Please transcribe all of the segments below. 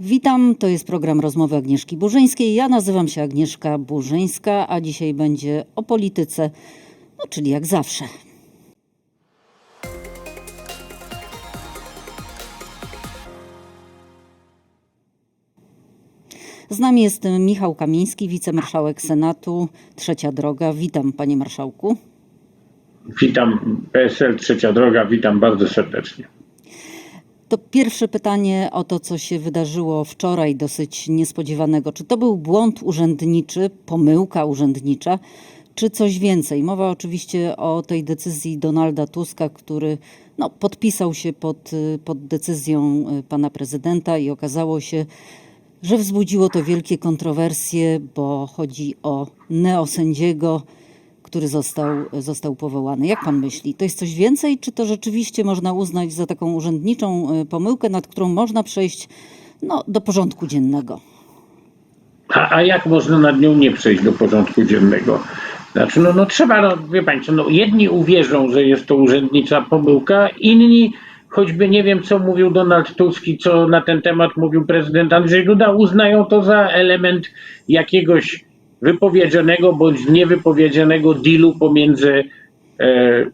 Witam, to jest program Rozmowy Agnieszki Burzyńskiej. Ja nazywam się Agnieszka Burzyńska, a dzisiaj będzie o polityce, no czyli jak zawsze. Z nami jest Michał Kamiński, wicemarszałek Senatu, Trzecia Droga. Witam, panie marszałku. Witam PSL Trzecia Droga, witam bardzo serdecznie. To pierwsze pytanie o to, co się wydarzyło wczoraj, dosyć niespodziewanego. Czy to był błąd urzędniczy, pomyłka urzędnicza, czy coś więcej? Mowa oczywiście o tej decyzji Donalda Tuska, który no, podpisał się pod, pod decyzją y, pana prezydenta i okazało się, że wzbudziło to wielkie kontrowersje, bo chodzi o neosędziego, który został, został powołany. Jak pan myśli, to jest coś więcej, czy to rzeczywiście można uznać za taką urzędniczą y, pomyłkę, nad którą można przejść no, do porządku dziennego? A, a jak można nad nią nie przejść do porządku dziennego? Znaczy, no, no trzeba, no, wie Państwo, no, jedni uwierzą, że jest to urzędnicza pomyłka, inni, choćby nie wiem, co mówił Donald Tusk i co na ten temat mówił prezydent Andrzej Duda, uznają to za element jakiegoś wypowiedzianego bądź niewypowiedzianego dealu pomiędzy, e,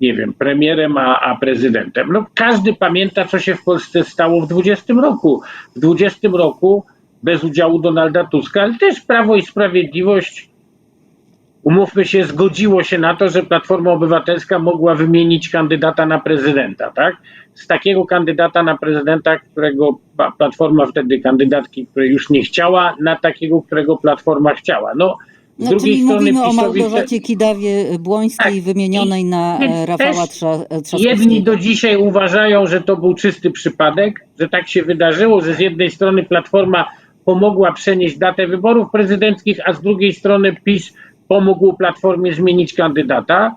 nie wiem, premierem a, a prezydentem. No, każdy pamięta, co się w Polsce stało w 20 roku. W 20 roku bez udziału Donalda Tuska, ale też Prawo i Sprawiedliwość umówmy się, zgodziło się na to, że Platforma Obywatelska mogła wymienić kandydata na prezydenta, tak? Z takiego kandydata na prezydenta, którego Platforma wtedy kandydatki, której już nie chciała, na takiego, którego Platforma chciała. No, z No, drugiej czyli strony mówimy o PiSowi Małgorzacie Kidawie-Błońskiej Tak. wymienionej na e, Rafała Trza- Trzaskowskiego. Jedni do dzisiaj uważają, że to był czysty przypadek, że tak się wydarzyło, że z jednej strony Platforma pomogła przenieść datę wyborów prezydenckich, a z drugiej strony PiS pomógł Platformie zmienić kandydata.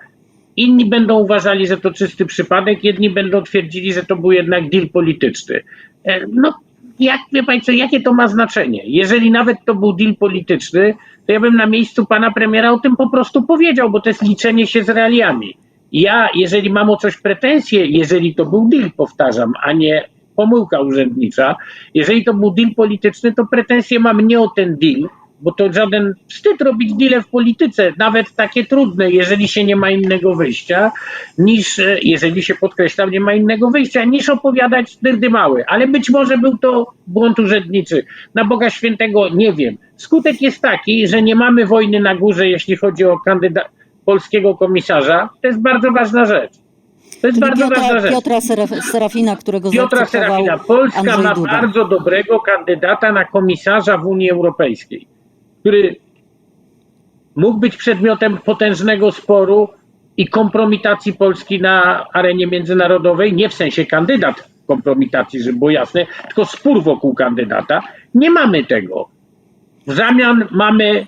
Inni będą uważali, że to czysty przypadek, jedni będą twierdzili, że to był jednak deal polityczny. E, No, jak wie Państwo, jakie to ma znaczenie? Jeżeli nawet to był deal polityczny, to ja bym na miejscu pana premiera o tym po prostu powiedział, bo to jest liczenie się z realiami. Ja, jeżeli mam o coś pretensje, jeżeli to był deal, powtarzam, a nie pomyłka urzędnicza, jeżeli to był deal polityczny, to pretensje mam nie o ten deal, bo to żaden wstyd robić deale w polityce, nawet takie trudne, jeżeli się nie ma innego wyjścia, niż, e, jeżeli się podkreślam, nie ma innego wyjścia, niż opowiadać dyrdy małe. Ale być może był to błąd urzędniczy. Na Boga Świętego nie wiem. Skutek jest taki, że nie mamy wojny na górze, jeśli chodzi o kandyda- polskiego komisarza. To jest bardzo ważna rzecz. To jest Czyli bardzo ważna Piotra, rzecz. Piotra Seraf- Serafina, którego Piotra Serafina. Polska Andrzej ma Duda. bardzo dobrego kandydata na komisarza w Unii Europejskiej, który mógł być przedmiotem potężnego sporu i kompromitacji Polski na arenie międzynarodowej, nie w sensie kandydat kompromitacji, żeby było jasne, tylko spór wokół kandydata. Nie mamy tego. W zamian mamy,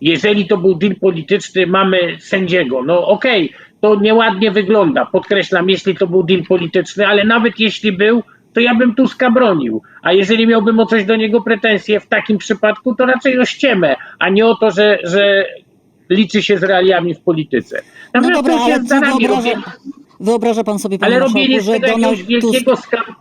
jeżeli to był deal polityczny, mamy sędziego. No okej, to nieładnie wygląda. Podkreślam, jeśli to był deal polityczny, ale nawet jeśli był, to ja bym Tuska bronił. A jeżeli miałbym o coś do niego pretensje w takim przypadku, to raczej o ściemę, a nie o to, że, że liczy się z realiami w polityce. No Natomiast dobra, to ale wyobraża, wyobraża pan sobie, panie ale robienie że tego Donald jakiegoś Tusk, wielkiego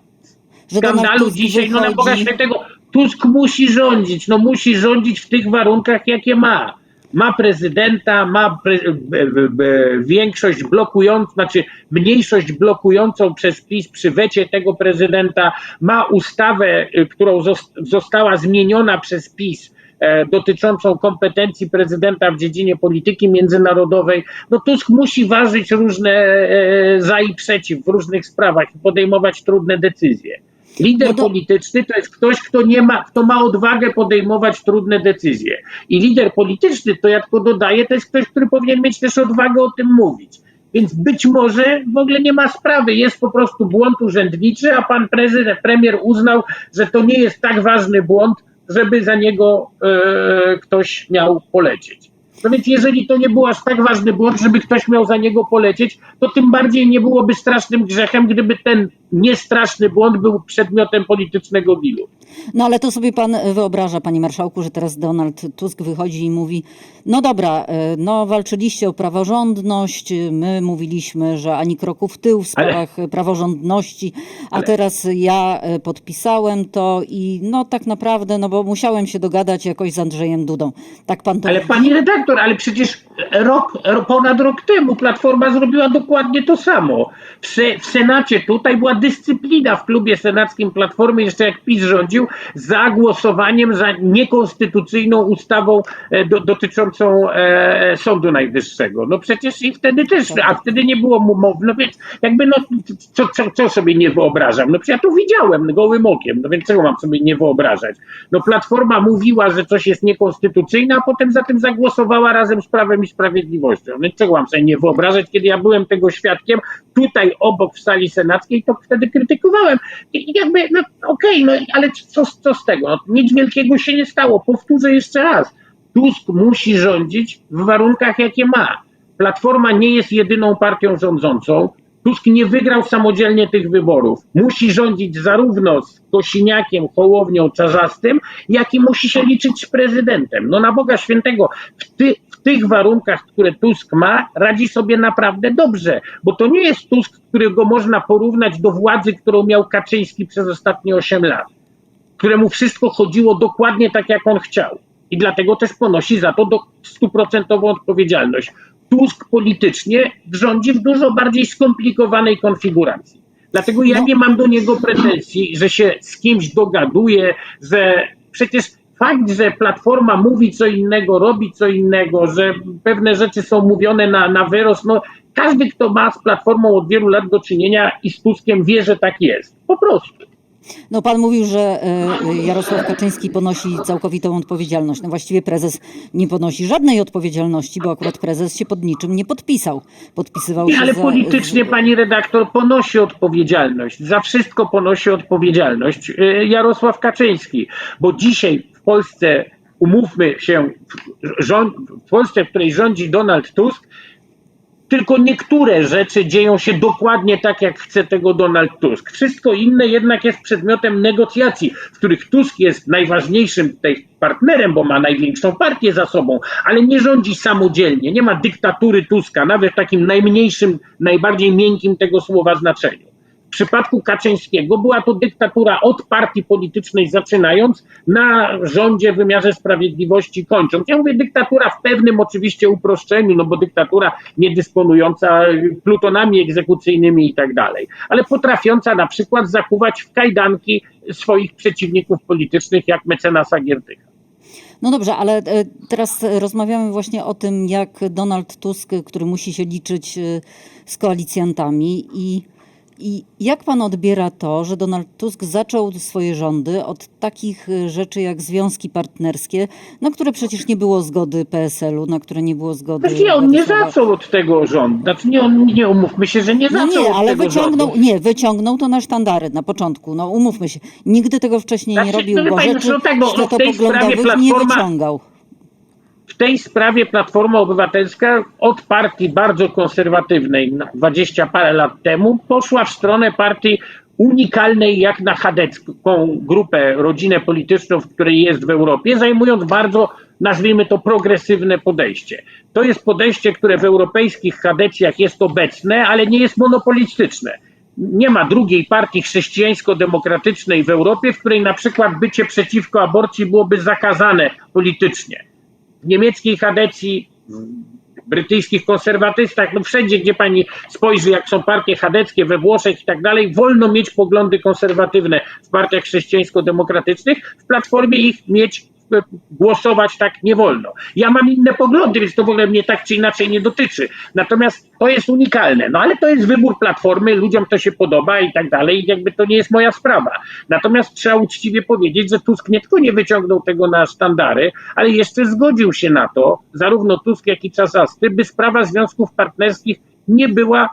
Donald skandalu Tusk dzisiaj, no na Boga. Świętego, Tusk musi rządzić, no musi rządzić w tych warunkach, jakie ma. Ma prezydenta, ma pre, b, b, b, większość blokującą, znaczy mniejszość blokującą przez PiS przy wecie tego prezydenta, ma ustawę, którą zos- została zmieniona przez PiS, e, dotyczącą kompetencji prezydenta w dziedzinie polityki międzynarodowej, no Tusk musi ważyć różne e, za i przeciw w różnych sprawach i podejmować trudne decyzje. Lider No to- polityczny to jest ktoś, kto nie ma, kto ma odwagę podejmować trudne decyzje. I lider polityczny, to ja tylko dodaję, to jest ktoś, który powinien mieć też odwagę o tym mówić. Więc być może w ogóle nie ma sprawy, jest po prostu błąd urzędniczy, a pan prezydent, premier uznał, że to nie jest tak ważny błąd, żeby za niego e, ktoś miał polecieć. No więc jeżeli to nie był aż tak ważny błąd, żeby ktoś miał za niego polecieć, to tym bardziej nie byłoby strasznym grzechem, gdyby ten niestraszny błąd był przedmiotem politycznego dealu. No ale to sobie pan wyobraża, panie marszałku, że teraz Donald Tusk wychodzi i mówi, no dobra, e, no walczyliście o praworządność, my mówiliśmy, że ani kroku w tył w Ale- sprawach praworządności, a Ale- teraz ja e, podpisałem to i no tak naprawdę, no bo musiałem się dogadać jakoś z Andrzejem Dudą. Tak pan to Ale widzi? pani redaktor, ale przecież rok, ro- ponad rok temu Platforma zrobiła dokładnie to samo. W, se, w Senacie tutaj była dyscyplina w klubie senackim Platformy, jeszcze jak PiS rządził, za głosowaniem za niekonstytucyjną ustawą e, do, dotyczącą e, Sądu Najwyższego. No przecież i wtedy też, a wtedy nie było mu mowy, no więc jakby no, co, co, co sobie nie wyobrażam? No przecież ja to widziałem gołym okiem, no więc czego mam sobie nie wyobrażać? No Platforma mówiła, że coś jest niekonstytucyjne, a potem za tym zagłosowała razem z Prawem i Sprawiedliwością. No czego mam sobie nie wyobrażać, kiedy ja byłem tego świadkiem tutaj obok w sali senackiej, to wtedy krytykowałem. I jakby, no okej, no ale co, co z tego? No, nic wielkiego się nie stało. Powtórzę jeszcze raz. Tusk musi rządzić w warunkach, jakie ma. Platforma nie jest jedyną partią rządzącą. Tusk nie wygrał samodzielnie tych wyborów. Musi rządzić zarówno z Kosiniakiem, Hołownią, Czarzastym, jak i musi się liczyć z prezydentem. No na Boga Świętego, w, ty, tych warunkach, które Tusk ma, radzi sobie naprawdę dobrze, bo to nie jest Tusk, którego można porównać do władzy, którą miał Kaczyński przez ostatnie 8 lat któremu wszystko chodziło dokładnie tak, jak on chciał. I dlatego też ponosi za to stuprocentową odpowiedzialność. Tusk politycznie rządzi w dużo bardziej skomplikowanej konfiguracji. Dlatego ja No. nie mam do niego pretensji, że się z kimś dogaduje, że przecież fakt, że Platforma mówi co innego, robi co innego, że pewne rzeczy są mówione na, na wyrost, no każdy, kto ma z Platformą od wielu lat do czynienia i z Tuskiem wie, że tak jest. Po prostu. No pan mówił, że e, Jarosław Kaczyński ponosi całkowitą odpowiedzialność. No właściwie prezes nie ponosi żadnej odpowiedzialności, bo akurat prezes się pod niczym nie podpisał. Podpisywał się ale za, politycznie pani redaktor ponosi odpowiedzialność. Za wszystko ponosi odpowiedzialność y, Jarosław Kaczyński, bo dzisiaj Polsce, umówmy się, w- rząd, w Polsce, w której rządzi Donald Tusk, tylko niektóre rzeczy dzieją się dokładnie tak, jak chce tego Donald Tusk. Wszystko inne jednak jest przedmiotem negocjacji, w których Tusk jest najważniejszym tutaj partnerem, bo ma największą partię za sobą, ale nie rządzi samodzielnie. Nie ma dyktatury Tuska, nawet w takim najmniejszym, najbardziej miękkim tego słowa znaczeniu. Przypadku Kaczyńskiego była to dyktatura od partii politycznej zaczynając, na rządzie wymiarze sprawiedliwości kończąc. Ja mówię dyktatura w pewnym oczywiście uproszczeniu, no bo dyktatura nie dysponująca plutonami egzekucyjnymi i tak dalej, ale potrafiąca na przykład zakuwać w kajdanki swoich przeciwników politycznych, jak mecenasa Giertycha. No dobrze, ale e, teraz rozmawiamy właśnie o tym, jak Donald Tusk, który musi się liczyć e, z koalicjantami i, i jak pan odbiera to, że Donald Tusk zaczął swoje rządy od takich e, rzeczy jak związki partnerskie, na które przecież nie było zgody PSL-u, na które nie było zgody Znaczy nie, on nie zaczął od tego rządu. Znaczy nie, on, nie umówmy się, że nie No zaczął nie, od ale tego wyciągnął, rządu. nie, wyciągnął to na sztandary na początku. No umówmy się, nigdy tego wcześniej nie Znaczy, robił, no bo rzeczy no tak, no, no w tej nie wyciągał. W tej sprawie Platforma Obywatelska od partii bardzo konserwatywnej na 20 parę lat temu poszła w stronę partii unikalnej jak na chadecką grupę, rodzinę polityczną, w której jest w Europie, zajmując bardzo, nazwijmy to, progresywne podejście. To jest podejście, które w europejskich chadecjach jest obecne, ale nie jest monopolistyczne. Nie ma drugiej partii chrześcijańsko-demokratycznej w Europie, w której na przykład bycie przeciwko aborcji byłoby zakazane politycznie niemieckiej chadecji, brytyjskich konserwatystach, no wszędzie, gdzie pani spojrzy, jak są partie chadeckie we Włoszech i tak dalej, wolno mieć poglądy konserwatywne w partiach chrześcijańsko-demokratycznych, w platformie ich mieć, głosować tak nie wolno. Ja mam inne poglądy, więc to w ogóle mnie tak czy inaczej nie dotyczy. Natomiast to jest unikalne, no ale to jest wybór platformy, ludziom to się podoba i tak dalej, i jakby to nie jest moja sprawa. Natomiast trzeba uczciwie powiedzieć, że Tusk nie tylko nie wyciągnął tego na sztandary, ale jeszcze zgodził się na to, zarówno Tusk, jak i Czasasty, by sprawa związków partnerskich nie była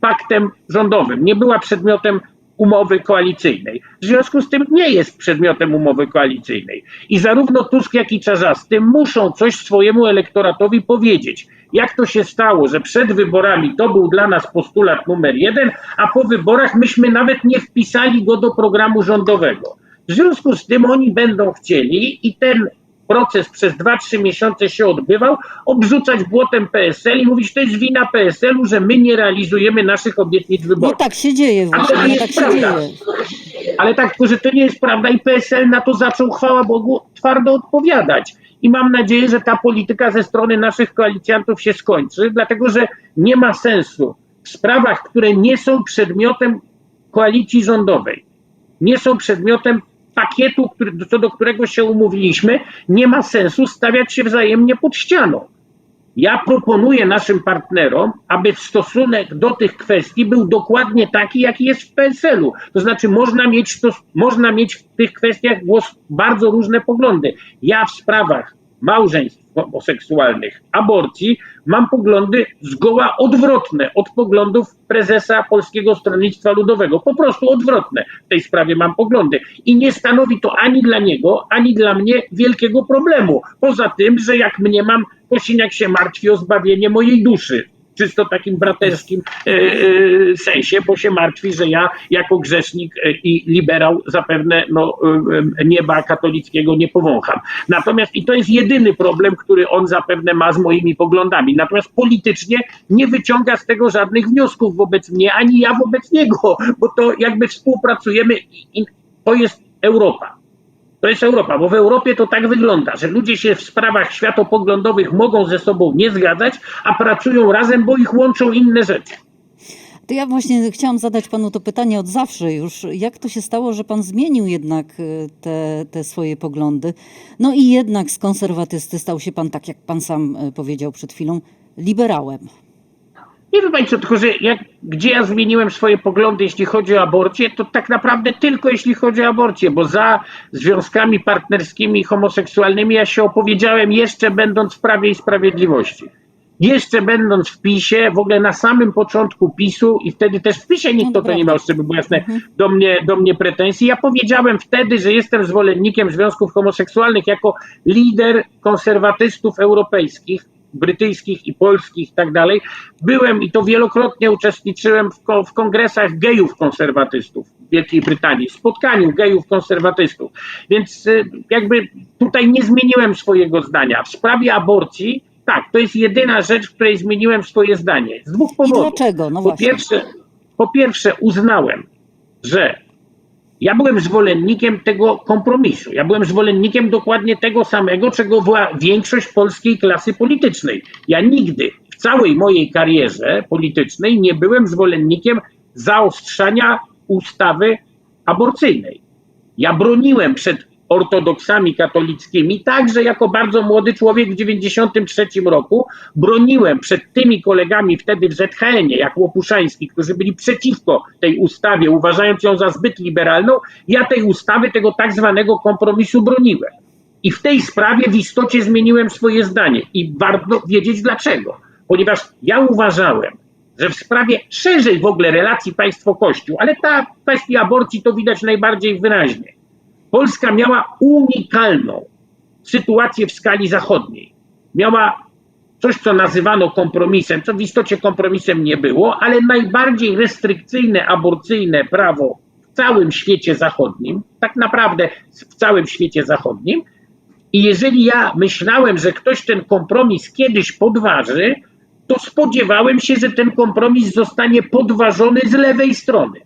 paktem rządowym, nie była przedmiotem umowy koalicyjnej. W związku z tym nie jest przedmiotem umowy koalicyjnej. I zarówno Tusk, jak i Czarzasty muszą coś swojemu elektoratowi powiedzieć. Jak to się stało, że przed wyborami to był dla nas postulat numer jeden, a po wyborach myśmy nawet nie wpisali go do programu rządowego. W związku z tym oni będą chcieli i ten proces przez 2-3 miesiące się odbywał, obrzucać błotem PSL i mówić, to jest wina PSL-u, że my nie realizujemy naszych obietnic No wyborczych. tak się dzieje A to nie no tak jest się prawda. dzieje. Ale tak, tylko że to nie jest prawda i PSL na to zaczął, chwała Bogu, twardo odpowiadać. I mam nadzieję, że ta polityka ze strony naszych koalicjantów się skończy, dlatego że nie ma sensu w sprawach, które nie są przedmiotem koalicji rządowej, nie są przedmiotem pakietu, który, co do którego się umówiliśmy, nie ma sensu stawiać się wzajemnie pod ścianą. Ja proponuję naszym partnerom, aby stosunek do tych kwestii był dokładnie taki, jaki jest w PSL-u. To znaczy, można mieć, stos- można mieć w tych kwestiach głos, bardzo różne poglądy. Ja w sprawach małżeństw homoseksualnych, aborcji, mam poglądy zgoła odwrotne od poglądów prezesa Polskiego Stronnictwa Ludowego. Po prostu odwrotne w tej sprawie mam poglądy. I nie stanowi to ani dla niego, ani dla mnie wielkiego problemu. Poza tym, że jak mnie mam, Kosiniak się martwi o zbawienie mojej duszy. Czysto takim braterskim e, e, sensie, bo się martwi, że ja jako grzesznik e, i liberał zapewne no, nieba katolickiego nie powącham. Natomiast i to jest jedyny problem, który on zapewne ma z moimi poglądami. Natomiast politycznie nie wyciąga z tego żadnych wniosków wobec mnie, ani ja wobec niego, bo to jakby współpracujemy i, i to jest Europa. To jest Europa, bo w Europie to tak wygląda, że ludzie się w sprawach światopoglądowych mogą ze sobą nie zgadzać, a pracują razem, bo ich łączą inne rzeczy. To ja właśnie chciałam zadać panu to pytanie od zawsze już. Jak to się stało, że pan zmienił jednak y, te, te swoje poglądy? No i jednak z konserwatysty stał się pan, tak jak pan sam y, powiedział przed chwilą, liberałem. Nie wiem Państwo, tylko że jak, gdzie ja zmieniłem swoje poglądy, jeśli chodzi o aborcję, to tak naprawdę tylko jeśli chodzi o aborcję, bo za związkami partnerskimi homoseksualnymi ja się opowiedziałem jeszcze będąc w Prawie i Sprawiedliwości. Jeszcze będąc w PiSie, w ogóle na samym początku PiSu i wtedy też w PiSie nikt No to nie miał, żeby było jasne, do mnie, do mnie pretensji. Ja powiedziałem wtedy, że jestem zwolennikiem związków homoseksualnych jako lider konserwatystów europejskich, brytyjskich i polskich i tak dalej. Byłem i to wielokrotnie uczestniczyłem w, ko- w kongresach gejów konserwatystów w Wielkiej Brytanii, spotkaniu gejów konserwatystów. Więc y, jakby tutaj nie zmieniłem swojego zdania. W sprawie aborcji, tak, to jest jedyna rzecz, w której zmieniłem swoje zdanie. Z dwóch I powodów. dlaczego? No po, pierwsze, po pierwsze uznałem, że ja byłem zwolennikiem tego kompromisu. Ja byłem zwolennikiem dokładnie tego samego, czego była większość polskiej klasy politycznej. Ja nigdy w całej mojej karierze politycznej nie byłem zwolennikiem zaostrzania ustawy aborcyjnej. Ja broniłem przed ortodoksami katolickimi, także jako bardzo młody człowiek w 93 roku broniłem przed tymi kolegami wtedy w ZHN-ie, jak Łopuszański, którzy byli przeciwko tej ustawie, uważając ją za zbyt liberalną. Ja tej ustawy, tego tak zwanego kompromisu broniłem. I w tej sprawie w istocie zmieniłem swoje zdanie. I warto wiedzieć dlaczego. Ponieważ ja uważałem, że w sprawie szerzej w ogóle relacji państwo-kościół, ale ta kwestia aborcji to widać najbardziej wyraźnie. Polska miała unikalną sytuację w skali zachodniej. Miała coś, co nazywano kompromisem, co w istocie kompromisem nie było, ale najbardziej restrykcyjne, aborcyjne prawo w całym świecie zachodnim, tak naprawdę w całym świecie zachodnim. I jeżeli ja myślałem, że ktoś ten kompromis kiedyś podważy, to spodziewałem się, że ten kompromis zostanie podważony z lewej strony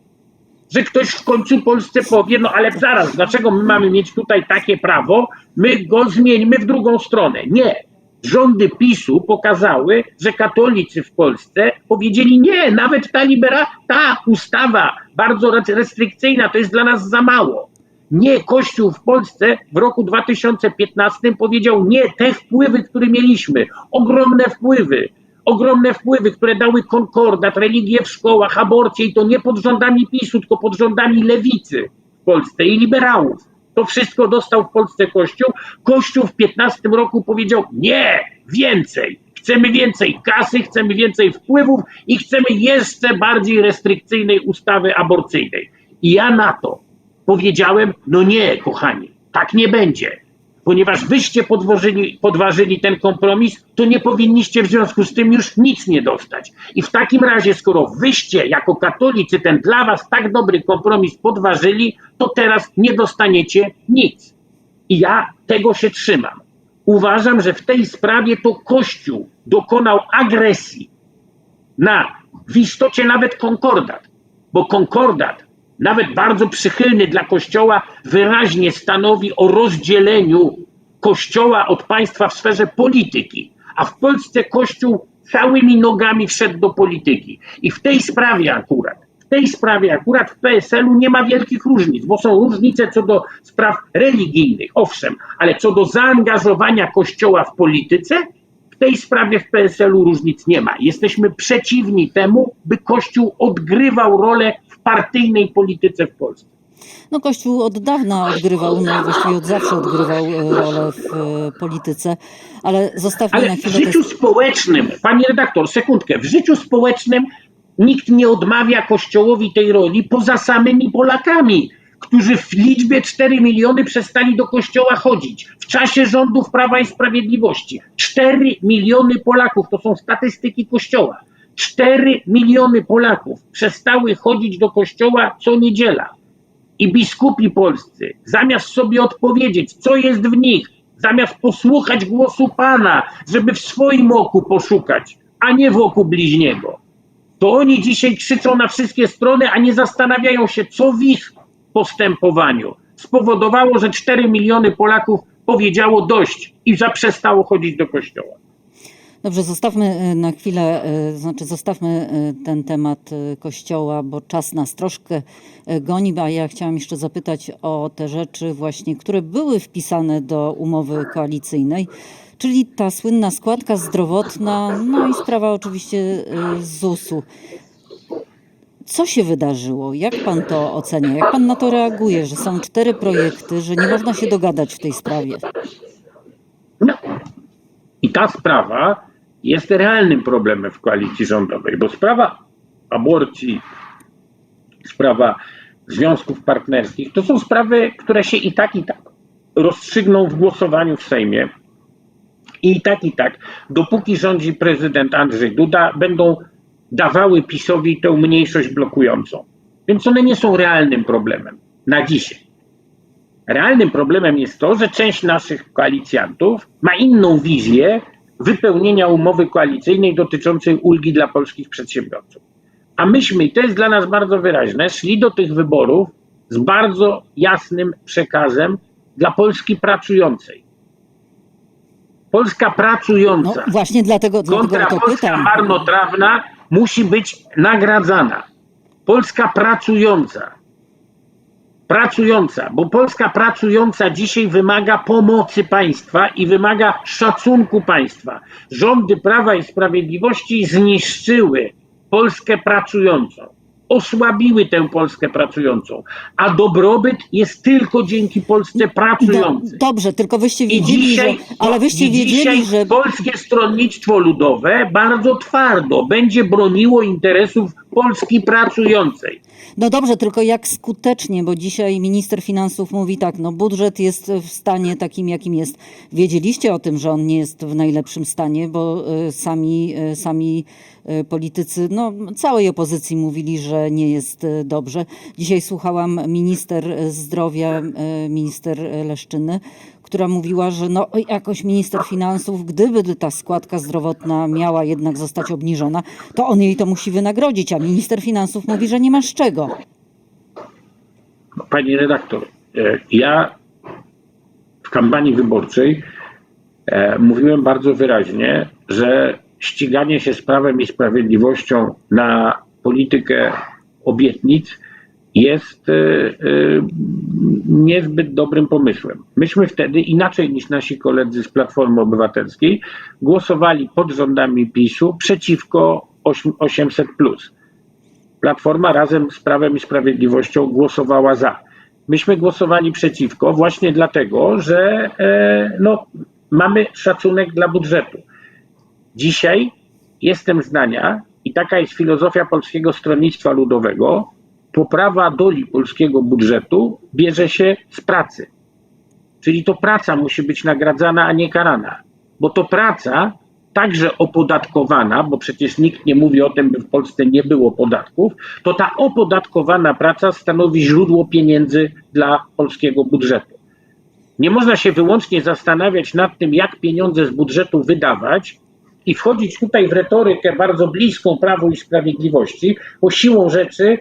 że ktoś w końcu Polsce powie, no ale zaraz, dlaczego my mamy mieć tutaj takie prawo, my go zmieńmy w drugą stronę. Nie. Rządy PiSu pokazały, że katolicy w Polsce powiedzieli nie, nawet ta libera, ta ustawa bardzo restrykcyjna to jest dla nas za mało. Nie, Kościół w Polsce w roku 2015 powiedział nie, te wpływy, które mieliśmy, ogromne wpływy, ogromne wpływy, które dały konkordat, religię w szkołach, aborcję i to nie pod rządami PiSu, tylko pod rządami lewicy w Polsce i liberałów. To wszystko dostał w Polsce Kościół. Kościół w 15 roku powiedział nie, więcej. Chcemy więcej kasy, chcemy więcej wpływów i chcemy jeszcze bardziej restrykcyjnej ustawy aborcyjnej. I ja na to powiedziałem, no nie, kochani, tak nie będzie. Ponieważ wyście podważyli, podważyli ten kompromis, to nie powinniście w związku z tym już nic nie dostać. I w takim razie, skoro wyście jako katolicy ten dla was tak dobry kompromis podważyli, to teraz nie dostaniecie nic. I ja tego się trzymam. Uważam, że w tej sprawie to Kościół dokonał agresji na w istocie nawet konkordat, bo konkordat, nawet bardzo przychylny dla Kościoła, wyraźnie stanowi o rozdzieleniu Kościoła od państwa w sferze polityki, a w Polsce Kościół całymi nogami wszedł do polityki. I w tej sprawie akurat, w tej sprawie akurat w PSL-u nie ma wielkich różnic, bo są różnice co do spraw religijnych, owszem, ale co do zaangażowania Kościoła w polityce, w tej sprawie w PSL-u różnic nie ma. Jesteśmy przeciwni temu, by Kościół odgrywał rolę w partyjnej polityce w Polsce. No Kościół od dawna odgrywał, no właściwie od zawsze odgrywał e, rolę w e, polityce, ale zostawmy Ale na w chwilę te życiu społecznym, pani redaktor, sekundkę, w życiu społecznym nikt nie odmawia Kościołowi tej roli poza samymi Polakami, którzy w liczbie 4 miliony przestali do Kościoła chodzić w czasie rządów Prawa i Sprawiedliwości. 4 miliony Polaków, to są statystyki Kościoła. 4 miliony Polaków przestały chodzić do Kościoła co niedziela. I biskupi polscy, zamiast sobie odpowiedzieć, co jest w nich, zamiast posłuchać głosu Pana, żeby w swoim oku poszukać, a nie w oku bliźniego, to oni dzisiaj krzyczą na wszystkie strony, a nie zastanawiają się, co w ich postępowaniu spowodowało, że 4 miliony Polaków powiedziało dość i zaprzestało chodzić do kościoła. Dobrze, zostawmy e, na chwilę, e, znaczy zostawmy e, ten temat kościoła, bo czas nas troszkę goni, a ja chciałam jeszcze zapytać o te rzeczy właśnie, które były wpisane do umowy koalicyjnej, czyli ta słynna składka zdrowotna, no i sprawa oczywiście ZUS-u. Co się wydarzyło? Jak pan to ocenia? Jak pan na to reaguje, że są cztery projekty, że nie można się dogadać w tej sprawie? No. I ta sprawa jest realnym problemem w koalicji rządowej, bo sprawa aborcji, sprawa związków partnerskich to są sprawy, które się i tak, i tak rozstrzygną w głosowaniu w Sejmie. I tak, i tak, dopóki rządzi prezydent Andrzej Duda, będą dawały PiSowi tę mniejszość blokującą. Więc one nie są realnym problemem na dzisiaj. Realnym problemem jest to, że część naszych koalicjantów ma inną wizję wypełnienia umowy koalicyjnej dotyczącej ulgi dla polskich przedsiębiorców. A myśmy, i to jest dla nas bardzo wyraźne, szli do tych wyborów z bardzo jasnym przekazem dla Polski pracującej. Polska No pracująca właśnie dlatego, dlatego kontra Polska pytam. marnotrawna musi być nagradzana. Polska pracująca. Pracująca, bo Polska pracująca dzisiaj wymaga pomocy państwa i wymaga szacunku państwa. Rządy Prawa i Sprawiedliwości zniszczyły Polskę pracującą. Osłabiły tę Polskę pracującą, a dobrobyt jest tylko dzięki Polsce Do, pracującej. dobrze, tylko wyście I wiedzieli, dzisiaj, że. Ale wyście i wiedzieli, dzisiaj że. Polskie Stronnictwo Ludowe bardzo twardo będzie broniło interesów Polski pracującej. No dobrze, tylko jak skutecznie, bo dzisiaj minister finansów mówi tak, no budżet jest w stanie takim, jakim jest. Wiedzieliście o tym, że on nie jest w najlepszym stanie, bo y, sami, y, sami y, politycy, no całej opozycji mówili, że nie jest dobrze. Dzisiaj słuchałam minister zdrowia, minister Leszczyny, która mówiła, że no jakoś minister finansów, gdyby ta składka zdrowotna miała jednak zostać obniżona, to on jej to musi wynagrodzić, a minister finansów mówi, że nie ma z czego. Pani redaktor, e, ja w kampanii wyborczej e, mówiłem bardzo wyraźnie, że ściganie się z prawem i sprawiedliwością na politykę obietnic jest e, e, niezbyt dobrym pomysłem. Myśmy wtedy, inaczej niż nasi koledzy z Platformy Obywatelskiej, głosowali pod rządami PiSu przeciwko 8- 800. Platforma razem z Prawem i Sprawiedliwością głosowała za. Myśmy głosowali przeciwko właśnie dlatego, że e, no, mamy szacunek dla budżetu. Dzisiaj jestem zdania, i taka jest filozofia Polskiego Stronnictwa Ludowego, poprawa doli polskiego budżetu bierze się z pracy. Czyli to praca musi być nagradzana, a nie karana. Bo to praca także opodatkowana, bo przecież nikt nie mówi o tym, by w Polsce nie było podatków, to ta opodatkowana praca stanowi źródło pieniędzy dla polskiego budżetu. Nie można się wyłącznie zastanawiać nad tym, jak pieniądze z budżetu wydawać i wchodzić tutaj w retorykę bardzo bliską Prawu i Sprawiedliwości, bo siłą rzeczy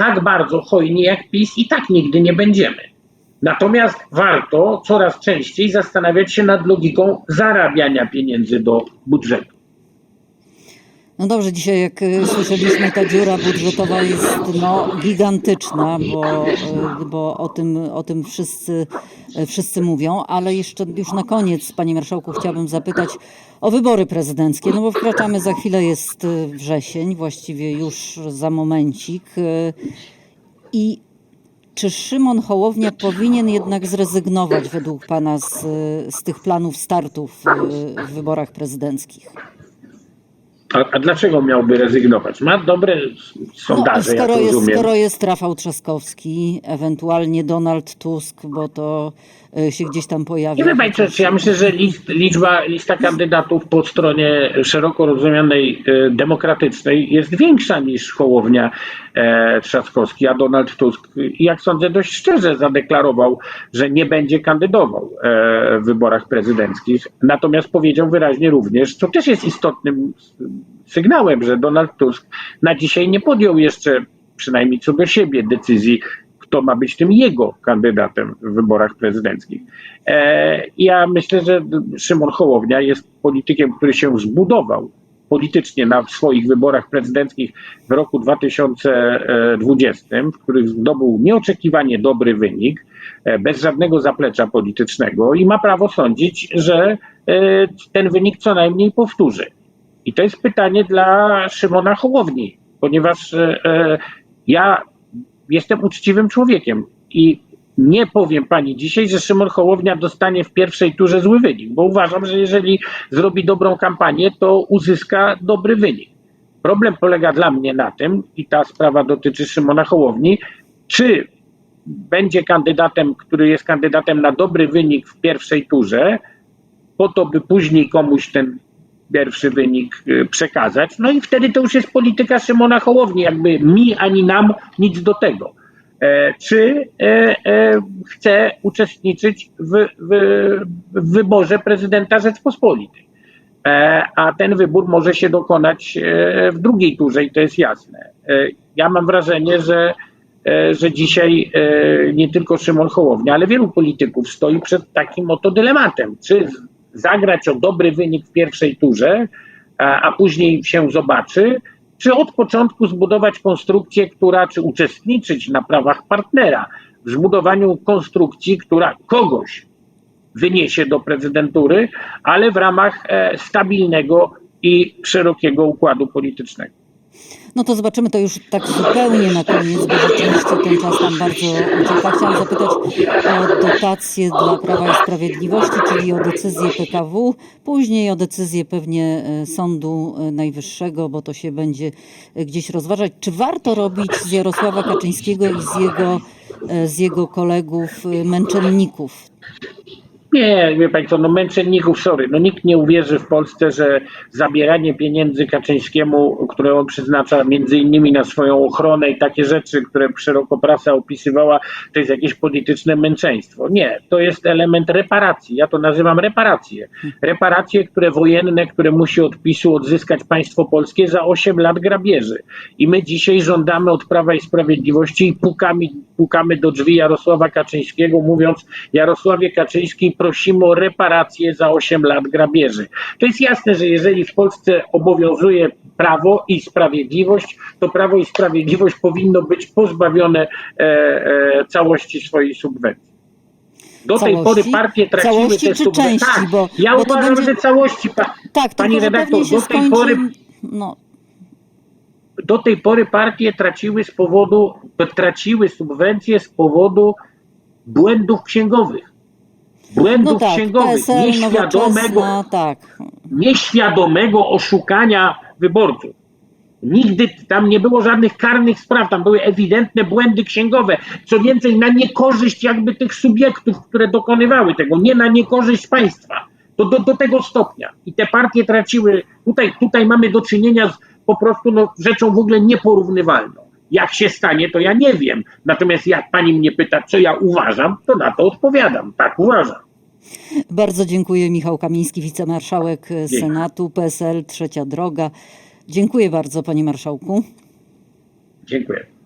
tak bardzo hojni jak PiS i tak nigdy nie będziemy. Natomiast warto coraz częściej zastanawiać się nad logiką zarabiania pieniędzy do budżetu. No dobrze, dzisiaj jak y, słyszeliśmy, ta dziura budżetowa jest no, gigantyczna, bo, y, bo o, tym, o tym wszyscy, y, wszyscy mówią, ale jeszcze już na koniec, panie marszałku, chciałabym zapytać o wybory prezydenckie, no bo wkraczamy, za chwilę jest wrzesień, właściwie już za momencik i czy Szymon Hołownia powinien jednak zrezygnować według pana z, z tych planów startów w wyborach prezydenckich? A, a dlaczego miałby rezygnować? Ma dobre sondaże, no, skoro, ja jest, rozumiem. skoro jest Rafał Trzaskowski, ewentualnie Donald Tusk, bo to się gdzieś tam pojawia. Nie wie pani, czy- czy ja myślę, że list, liczba, lista kandydatów po stronie szeroko rozumianej e, demokratycznej jest większa niż Hołownia e, Trzaskowski, a Donald Tusk, jak sądzę, dość szczerze zadeklarował, że nie będzie kandydował e, w wyborach prezydenckich. Natomiast powiedział wyraźnie również, co też jest istotnym sygnałem, że Donald Tusk na dzisiaj nie podjął jeszcze, przynajmniej co do siebie, decyzji, kto ma być tym jego kandydatem w wyborach prezydenckich. E, ja myślę, że Szymon Hołownia jest politykiem, który się zbudował politycznie na swoich wyborach prezydenckich w roku 2020, w których zdobył nieoczekiwanie dobry wynik, e, bez żadnego zaplecza politycznego i ma prawo sądzić, że e, ten wynik co najmniej powtórzy. I to jest pytanie dla Szymona Hołowni, ponieważ ja jestem uczciwym człowiekiem i nie powiem pani dzisiaj, że Szymon Hołownia dostanie w pierwszej turze zły wynik, bo uważam, że jeżeli zrobi dobrą kampanię, to uzyska dobry wynik. Problem polega dla mnie na tym, i ta sprawa dotyczy Szymona Hołowni, czy będzie kandydatem, który jest kandydatem na dobry wynik w pierwszej turze, po to, by później komuś ten pierwszy wynik y, przekazać. No i wtedy to już jest polityka Szymona Hołowni, jakby mi ani nam nic do tego. E, czy e, e, chce uczestniczyć w, w, w wyborze prezydenta Rzeczpospolitej? A ten wybór może się dokonać w drugiej turze i to jest jasne. Ja mam wrażenie, że, że dzisiaj nie tylko Szymon Hołownia, ale wielu polityków stoi przed takim oto dylematem. Czy zagrać o dobry wynik w pierwszej turze, a, a później się zobaczy, czy od początku zbudować konstrukcję, która, czy uczestniczyć na prawach partnera w zbudowaniu konstrukcji, która kogoś wyniesie do prezydentury, ale w ramach e, stabilnego i szerokiego układu politycznego. No to zobaczymy to już tak zupełnie na koniec, bo rzeczywiście ten czas nam bardzo ucieka. Chciałam zapytać o dotacje dla Prawa i Sprawiedliwości, czyli o decyzję PKW, później o decyzję pewnie e, Sądu e, Najwyższego, bo to się będzie e, gdzieś rozważać. Czy warto robić z Jarosława Kaczyńskiego i z jego, z jego kolegów męczenników? Nie, wie Państwo, no męczenników, sorry, no nikt nie uwierzy w Polsce, że zabieranie pieniędzy Kaczyńskiemu, które on przeznacza między innymi na swoją ochronę i takie rzeczy, które szeroko prasa opisywała, to jest jakieś polityczne męczeństwo. Nie, to jest element reparacji, ja to nazywam reparacje. Reparacje, które wojenne, które musi od PiSu odzyskać państwo polskie za 8 lat grabieży. I my dzisiaj żądamy od Prawa i Sprawiedliwości i pukamy, pukamy do drzwi Jarosława Kaczyńskiego, mówiąc Jarosławie Kaczyński, prosimy o reparacje za 8 lat grabieży. To jest jasne, że jeżeli w Polsce obowiązuje prawo i sprawiedliwość, to prawo i sprawiedliwość powinno być pozbawione e, e, całości swojej subwencji. Do tej Całości? pory partie traciły Całości te subwencje. części? Tak, Bo- ja bo uważam, będzie- że całości. Pa, Tak, pani redaktor, do tej skończy... pory No, do tej pory partie traciły z powodu, traciły subwencje z powodu błędów księgowych. Błędów no tak, księgowych, PSL, nieświadomego, tak. nieświadomego oszukania wyborców. Nigdy tam nie było żadnych karnych spraw, tam były ewidentne błędy księgowe. Co więcej, na niekorzyść jakby tych subiektów, które dokonywały tego, nie na niekorzyść państwa. To do, do tego stopnia. I te partie traciły, tutaj, tutaj mamy do czynienia z po prostu no, rzeczą w ogóle nieporównywalną. Jak się stanie, to ja nie wiem. Natomiast jak pani mnie pyta, co ja uważam, to na to odpowiadam. Tak uważam. Bardzo dziękuję. Michał Kamiński, wicemarszałek Senatu, PSL, Trzecia Droga. Dziękuję bardzo, panie marszałku. Dziękuję.